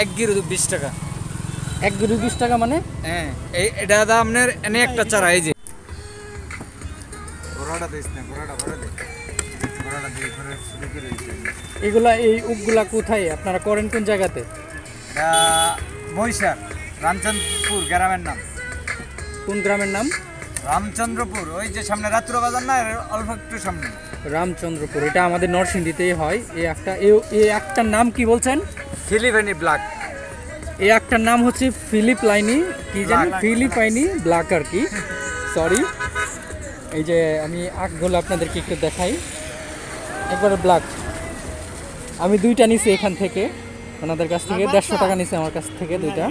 এক গিরো বিশ টাকা। এক গরু বিশ টাকা মানে? হ্যাঁ এই এটা দাদা আপনার এনে একটা চারা এই যে। এগুলা এই উকগুলা কোথায়? আপনারা করেন কোন জায়গাতে? বৈশাখ রামচন্দ্রপুর গ্রামের নাম। কোন গ্রামের নাম? রামচন্দ্রপুর ওই যে সামনে রাত্র বাজার না এর অল্প একটু সামনে। রামচন্দ্রপুর এটা আমাদের নরসিংদীতেই হয়। এই একটা এই একটার নাম কি বলছেন? ফিলিভেনি ব্ল্যাক। এই একটার নাম হচ্ছে ফিলিপ লাইনি কি জানি Black. ফিলিপ আইনি ব্ল্যাক আর কি। সরি এই যে আমি আখগুলো আপনাদেরকে একটু দেখাই। একবারে ব্ল্যাক। আমি দুইটা নিছি এখান থেকে। ওনাদের কাছ থেকে। দেড়শো টাকা নিছে আমার কাছ থেকে দুইটা।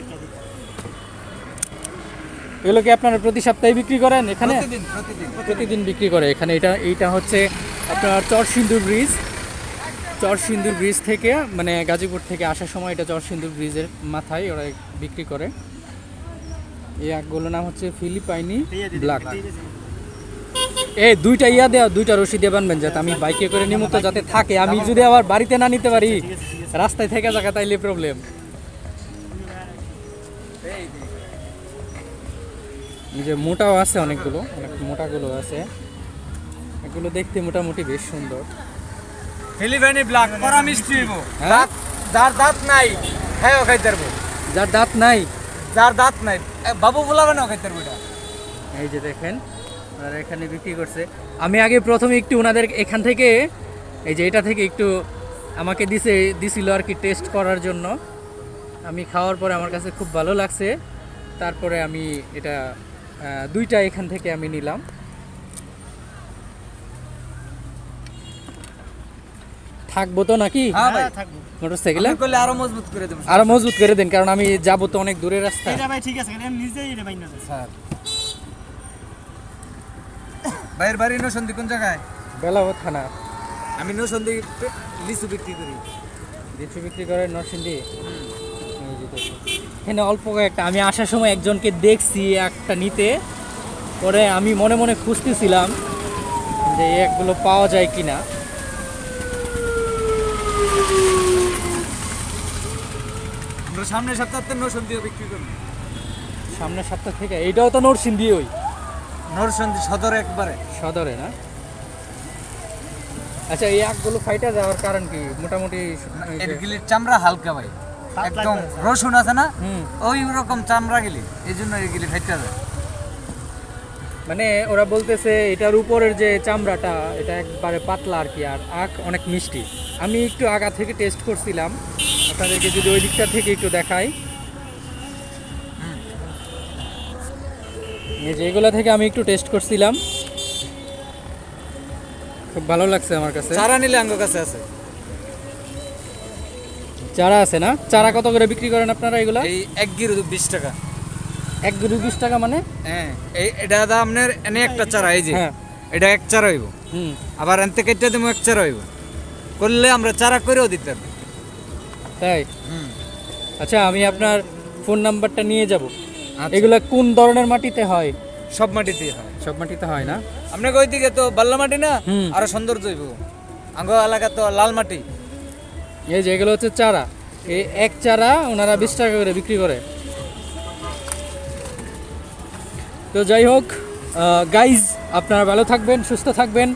এগুলো কি আপনারা প্রতি সপ্তাহে বিক্রি করেন এখানে? প্রতিদিন প্রতিদিন। প্রতিদিন বিক্রি করে। এখানে এটা এইটা হচ্ছে আপনার চরসিন্দুর ব্রিজ চরসিন্দুর ব্রিজ থেকে মানে গাজীপুর থেকে আসার সময় এটা চরসিন্দুর ব্রিজের মাথায় ওরা বিক্রি করে। এই আখগুলোর নাম হচ্ছে ফিলিপাইনি ব্ল্যাক এ দুইটা ইয়া দেওয়া দুইটা রশি দিয়ে বানবেন যাতে আমি বাইকে করে নিমুক্ত যাতে থাকে। আমি যদি আবার বাড়িতে না নিতে পারি, রাস্তায় থেকে জায়গা তাইলে প্রবলেম যে মোটাও আছে অনেকগুলো, অনেক মোটাগুলো আছে। এগুলো দেখতে মোটামুটি বেশ সুন্দর। ফিলিভেনি ব্ল্যাক করা মিষ্টি হইব। হ্যাঁ? দাঁত যার দাঁত নাই হ্যাঁ ও খাইতে পারব। যার দাঁত নাই? যার দাঁত নাই বাবু বলাবে না ও খাইতে পারব এটা। এই যে দেখেন ওনারা এখানে বিক্রি করছে। আমি আগে প্রথমে একটু ওনাদের এখান থেকে এই যে এটা থেকে একটু আমাকে দিছে দিছিল আর কি টেস্ট করার জন্য। আমি খাওয়ার পরে আমার কাছে খুব ভালো লাগছে। তারপরে আমি এটা দুইটা এখান থেকে আমি নিলাম। থাকব তো নাকি? হ্যাঁ ভাই। মোটরসাইকেলে? আরও মজবুত করে দেবো। আরও মজবুত করে দেন কারণ আমি যাব তো অনেক দূরের রাস্তা। ভাই ঠিক আছে আমি নিজেই স্যার। ভাইয়ের বাড়ি নসন্দি কোন জায়গায়? বেলাবো থানা। আমি নসন্দি লিচু বিক্রি করি। লিচু বিক্রি করে নরসিংদী? এখানে অল্প কয়েকটা আমি আসার সময় একজনকে দেখছি একটা নিতে। পরে আমি মনে মনে খুঁজতেছিলাম যে একগুলো পাওয়া যায় কিনা। আমরা সামনের সপ্তাহে নসন্দিও বিক্রি করি সামনের সপ্তাহ থেকে? এইটাও তো নরসিংদী ওই? নরসন্দি সদর একবারে। সদরে না? আচ্ছা এই একগুলো ফাইটা যাওয়ার কারণ কি? মোটামুটি এগুলির চামড়া হালকা ভাই। একদম। রসুন আছে না? হুম। ওই রকম চামড়া গেলি। এই জন্য এগুলি খাইতে যায়। মানে ওরা বলতেছে এটার উপরের যে চামড়াটা এটা একবারে পাতলা আর কি আর আখ অনেক মিষ্টি। আমি একটু আগা থেকে টেস্ট করছিলাম। আপনাদেরকে যদি ওই দিকটা থেকে একটু দেখাই। এই যে এগুলা থেকে আমি একটু টেস্ট করছিলাম। খুব ভালো লাগছে আমার কাছে। চারা নিলে আঙ্গ কাছে আছে। চারা আছে না? চারা কত করে বিক্রি করেন আপনারা এগুলা? এই এক গিরো বিশ টাকা। এক গরু বিশ টাকা মানে? হ্যাঁ এই এটা দাদা আপনার এনে একটা চারা এই যে। হ্যাঁ। এটা এক চারা হইব। হুম। আবার এনতে কেটে দেবো এক চারা হইব। করলে আমরা চারা করেও দিতে পারব। তাই? আচ্ছা আমি আপনার ফোন নাম্বারটা নিয়ে যাব। আচ্ছা। এগুলা কোন ধরনের মাটিতে হয়? সব মাটিতেই হয়। সব মাটিতে হয় না? আপনাকে ওইদিকে তো বাল্লা মাটি না। আরও সৌন্দর্য হইব। আঙ্গ এলাকা তো লাল মাটি। এই যে এগুলো হচ্ছে চারা। এই এক চারা ওনারা বিশ টাকা করে বিক্রি করে। তো যাই হোক গাইজ আপনারা ভালো থাকবেন সুস্থ থাকবেন।